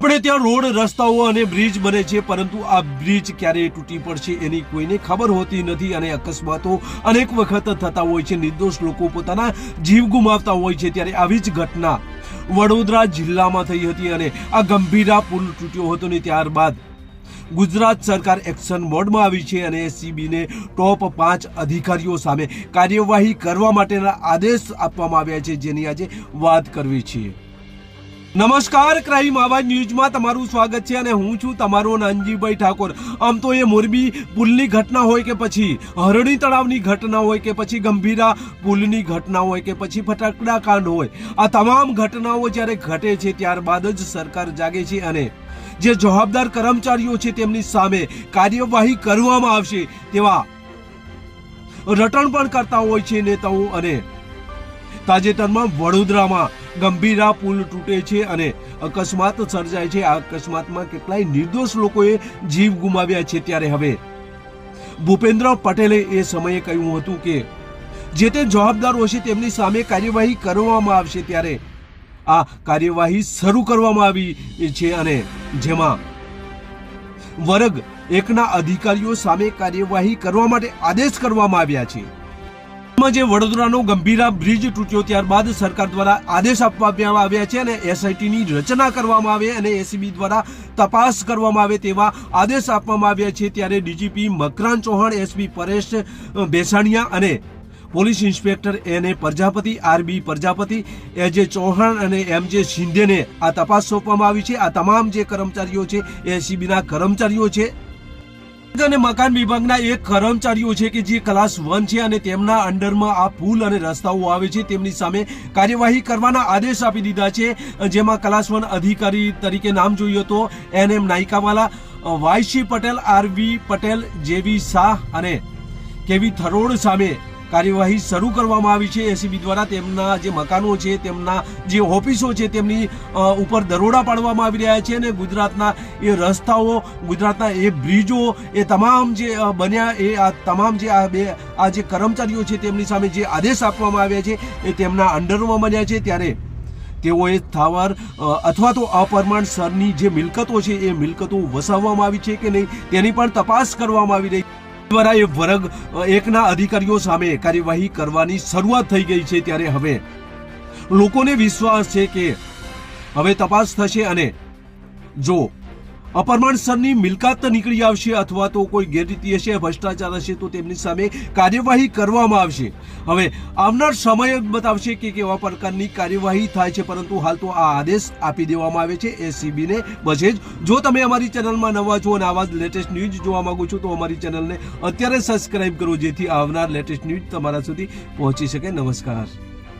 આપણે ત્યાં રોડ, રસ્તાઓ અને બ્રિજ બને છે, પરંતુ આ બ્રિજ ક્યારે તૂટી પડશે એની કોઈને ખબર હોતી નથી અને અકસ્માતો અનેક વખત થતા હોય છે. નિર્દોષ લોકો પોતાના જીવ ગુમાવતા હોય છે. ત્યારે આવી જ ઘટના વડોદરા જિલ્લામાં થઈ હતી અને આ ગંભીરા પુલ તૂટ્યો હતો ને ત્યારબાદ ગુજરાત સરકાર એક્શન મોડમાં આવી છે અને એસીબીને ટોપ પાંચ અધિકારીઓ સામે કાર્યવાહી કરવા માટેના આદેશ આપવામાં આવ્યા છે, જેની આજે વાત કરવી છે. નમસ્કાર, ક્રાઇમ આવાજ ન્યૂઝમાં તમારું સ્વાગત છે અને હું છું તમારો નાનજીભાઈ ઠાકોર. આમ તો એ મોરબી પુલની ઘટના હોય કે પછી હરણી તળાવની ઘટના હોય કે પછી ગંભીરા પુલની ઘટના હોય કે પછી ફટાકડા કાંડ હોય, આ તમામ ઘટનાઓ જ્યારે ઘટે છે ત્યારબાદ જ સરકાર જાગે છે અને જે જવાબદાર કર્મચારીઓ છે તેમની સામે કાર્યવાહી કરવામાં આવશે તેવા રટણ પણ કરતા હોય છે નેતાઓ અને તાજેતરમાં વડોદરામાં ગંભીરા પુલ તૂટે છે અને અકસ્માત સર્જાય છે. આ અકસ્માતમાં કેટલાય નિર્દોષ લોકોએ જીવ ગુમાવ્યા છે ત્યારે હવે. ભૂપેન્દ્ર પટેલે એ સમયે કહ્યું હતું કે, જે તે જવાબદારો હશે તેમની સામે કાર્યવાહી કરવામાં આવશે ત્યારે આ કાર્યવાહી શરૂ કરવામાં આવી છે અને જેમાં વર્ગ એકના અધિકારીઓ સામે કાર્યવાહી કરવા માટે આદેશ કરવામાં આવ્યા છે. જે વડોદરાનો ગંભીરા બ્રિજ તૂટ્યો ત્યારબાદ સરકાર દ્વારા આદેશ આપવામાં આવ્યા છે અને એસઆઈટીની રચના કરવામાં આવે અને એસીબી દ્વારા તપાસ કરવામાં આવે તેવા આદેશ આપવામાં આવ્યા છે ત્યારે ડીજીપી મકરાન ચૌહાણ એસપી પરેશ બેસાણિયા અને police inspector N Prajapati, RB Prajapati A J Chauhan અને એમ જે શિંદેને આ તપાસ સોંપવામાં આવી છે. આ તમામ જે કર્મચારીઓ છે, એસીબીના કર્મચારીઓ છે અને મકાન વિભાગના એક કર્મચારીઓ છે કે જે ક્લાસ વન છે અને તેમના અંડરમાં આ પુલ અને રસ્તાઓ આવે છે. તેમની સામે કાર્યવાહી કરવાના આદેશ આપી દીધા છે. જેમાં ક્લાસ વન અધિકારી તરીકે નામ જોઈએ તો N M Nayakawala, YC Patel RV Patel, JV Shah અને કેવી થરોડ સામે કાર્યવાહી શરૂ કરવામાં આવી છે એસીબી દ્વારા. તેમના જે મકાનો છે, તેમના જે ઓફિસો છે, તેમની ઉપર દરોડા પાડવામાં આવી રહ્યા છે અને ગુજરાતના એ રસ્તાઓ, ગુજરાતના એ બ્રિજો, એ તમામ જે બન્યા, એ, આ તમામ જે આ બે, આ જે કર્મચારીઓ છે, તેમની સામે જે આદેશ આપવામાં આવ્યા છે, એ તેમના અંડરમાં બન્યા છે. ત્યારે તેઓએ સ્થાવર અથવા તો અપરમાણસરની જે મિલકતો છે, એ મિલકતો વસાવવામાં આવી છે કે નહીં તેની પણ તપાસ કરવામાં આવી રહી દ્વારા એ વર્ગ એકના અધિકારીઓ સામે કાર્યવાહી કરવાની શરૂઆત થઈ ગઈ છે ત્યારે હવે લોકોને વિશ્વાસ છે કે હવે તપાસ થશે અને જો અપરમાણસરની મિલકત નીકળી આવશે અથવા તો કોઈ ગેરરીતિ હશે, ભ્રષ્ટાચાર હશે, તો તેમની સામે કાર્યવાહી કરવામાં આવશે. હવે આવનાર સમય બતાવશે કે કેવા પ્રકારની કાર્યવાહી થાય છે, પરંતુ હાલ તો આ આદેશ આપી દેવામાં આવે છે એસીબીને બજે જ જો તમે અમારી ચેનલમાં નવા છો અને આવા જ લેટેસ્ટ ન્યૂઝ જોવા માંગો છો, તો અમારી ચેનલને અત્યારે સબસ્ક્રાઇબ કરો, જેથી આવનાર લેટેસ્ટ ન્યૂઝ તમારા સુધી પહોંચી શકે. નમસ્કાર.